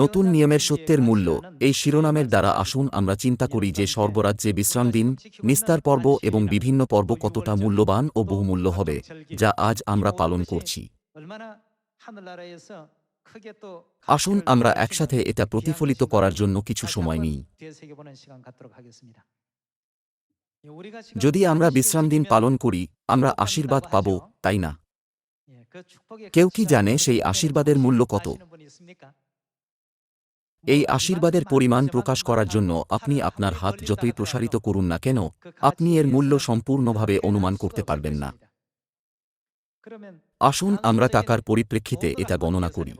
নতুন নিয়মের সত্যের মূল্য, এই শিরোনামের দ্বারা আসুন আমরা চিন্তা করি যে সর্বরাজ্যে বিশ্রাম দিন, নিস্তার পর্ব এবং বিভিন্ন পর্ব কতটা মূল্যবান ও বহুমূল্য হবে, যা আজ আমরা পালন করছি। আসুন আমরা একসাথে এটা প্রতিফলিত করার জন্য কিছু সময় নিই। যদি আমরা বিশ্রাম দিন পালন করি, আমরা আশীর্বাদ পাব, তাই না? কেউ কি জানে সেই আশীর্বাদের মূল্য কত? এই আশীর্বাদের পরিমাণ প্রকাশ করার জন্য আপনি আপনার হাত যতই প্রসারিত করুন না কেন, আপনি এর মূল্য সম্পূর্ণভাবে অনুমান করতে পারবেন না। আসুন আমরা টাকার পরিপ্রেক্ষিতে এটা গণনা করি।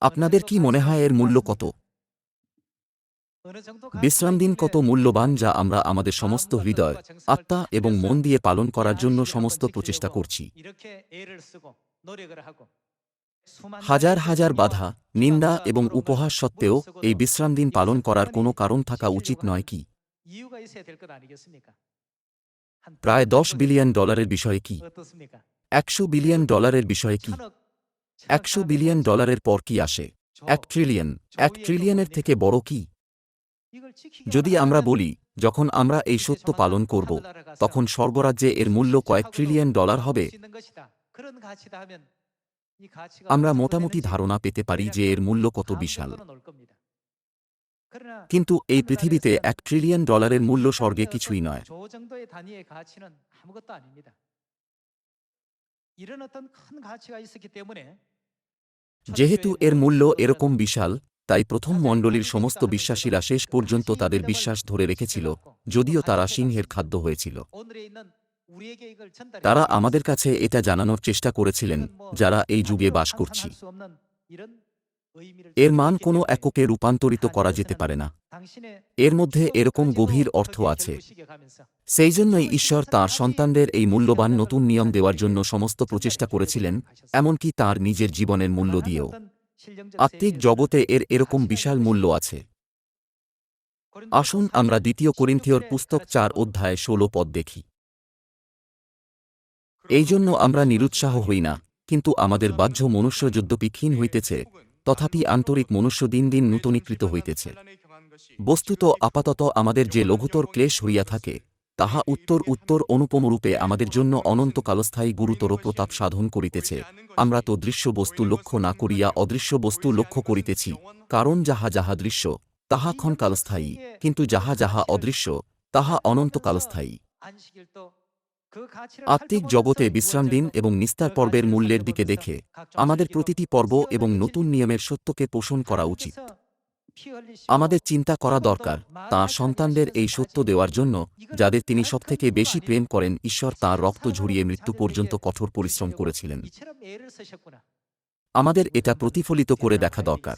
আপনাদের কি মনে হয় এর মূল্য কত? বিশ্রাম দিন কত মূল্যবান যা আমরা আমাদের সমস্ত হৃদয়, আত্মা এবং মন দিয়ে পালন করার জন্য সমস্ত প্রচেষ্টা করছি। হাজার হাজার বাধা, নিন্দা এবং উপহাস সত্ত্বেও এই বিশ্রাম দিন পালন করার কোনো কারণ থাকা উচিত নয় কি? প্রায় দশ বিলিয়ন ডলারের বিষয়ে কি? একশো বিলিয়ন ডলারের বিষয়ে কি? একশো বিলিয়ন ডলারের পর কি আসে? এক ট্রিলিয়ন এক ট্রিলিয়নের থেকে বড় কি? যদি আমরা বলি, যখন আমরা এই সত্য পালন করব, তখন স্বর্গরাজ্যে এর মূল্য কয়েক ট্রিলিয়ন ডলার হবে। আমরা মোটামুটি ধারণা পেতে পারি যে এর মূল্য কত বিশাল। কিন্তু এই পৃথিবীতে এক ট্রিলিয়ন ডলারের মূল্য স্বর্গে কিছুই নয়। যেহেতু এর মূল্য এরকম বিশাল তাই প্রথম মণ্ডলীর সমস্ত বিশ্বাসীরা শেষ পর্যন্ত তাদের বিশ্বাস ধরে রেখেছিল যদিও তারা সিংহের খাদ্য হয়েছিল। তারা আমাদের কাছে এটা জানানোর চেষ্টা করেছিলেন যারা এই যুগে বাস করছি। এর মান কোনো এককে রূপান্তরিত করা যেতে পারে না। এর মধ্যে এরকম গভীর অর্থ আছে। সেই জন্যই ঈশ্বর তাঁর সন্তানদের এই মূল্যবান নতুন নিয়ম দেওয়ার জন্য সমস্ত প্রচেষ্টা করেছিলেন এমনকি তার নিজের জীবনের মূল্য দিয়েও। আত্মিক জগতে এর এরকম বিশাল মূল্য আছে। আসুন আমরা দ্বিতীয় করিন্থিয়র পুস্তক চার অধ্যায় ষোলো পদ দেখি। এই জন্য আমরা নিরুৎসাহ হই না, কিন্তু আমাদের বাহ্য মনুষ্য ক্ষীণ হইতেছে, তথাপি আন্তরিক মনুষ্য দিন দিন নূতনীকৃত হইতেছে। বস্তুত আপাতত আমাদের যে লঘুতর ক্লেশ হইয়া থাকে, তাহা উত্তর উত্তর অনুপমরূপে আমাদের জন্য অনন্তকালস্থায়ী গুরুতর প্রতাপ সাধন করিতেছে। আমরা তো দৃশ্য বস্তু লক্ষ্য না করিয়া অদৃশ্য বস্তু লক্ষ্য করিতেছি, কারণ যাহা যাহা দৃশ্য, তাহা ক্ষণকালস্থায়ী কিন্তু যাহা যাহা অদৃশ্য, তাহা অনন্তকালস্থায়ী আত্মিক জগতে বিশ্রাম দিন এবং নিস্তার পর্বের মূল্যের দিকে দেখে আমাদের প্রতিটি পর্ব এবং নতুন নিয়মের সত্যকে পোষণ করা উচিত। আমাদের চিন্তা করা দরকার। তাঁর সন্তানদের এই সত্য দেওয়ার জন্য যাদের তিনি সবথেকে বেশি প্রেম করেন ঈশ্বর তাঁর রক্ত ঝরিয়ে মৃত্যু পর্যন্ত কঠোর পরিশ্রম করেছিলেন। আমাদের এটা প্রতিফলিত করে দেখা দরকার।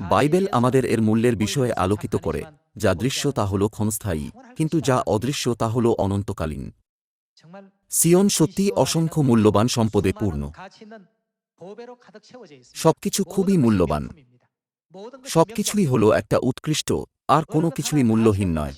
বাইবেল আমাদের এর মূল্যের বিষয়ে আলোকিত করে। যা দৃশ্য তা হল ক্ষণস্থায়ী, কিন্তু যা অদৃশ্য তা হল অনন্তকালীন। সিয়ন সত্যি অসংখ্য মূল্যবান সম্পদে পূর্ণ। সবকিছু খুবই মূল্যবান। সবকিছুই হল একটা উৎকৃষ্ট, আর কোনো কিছুই মূল্যহীন নয়।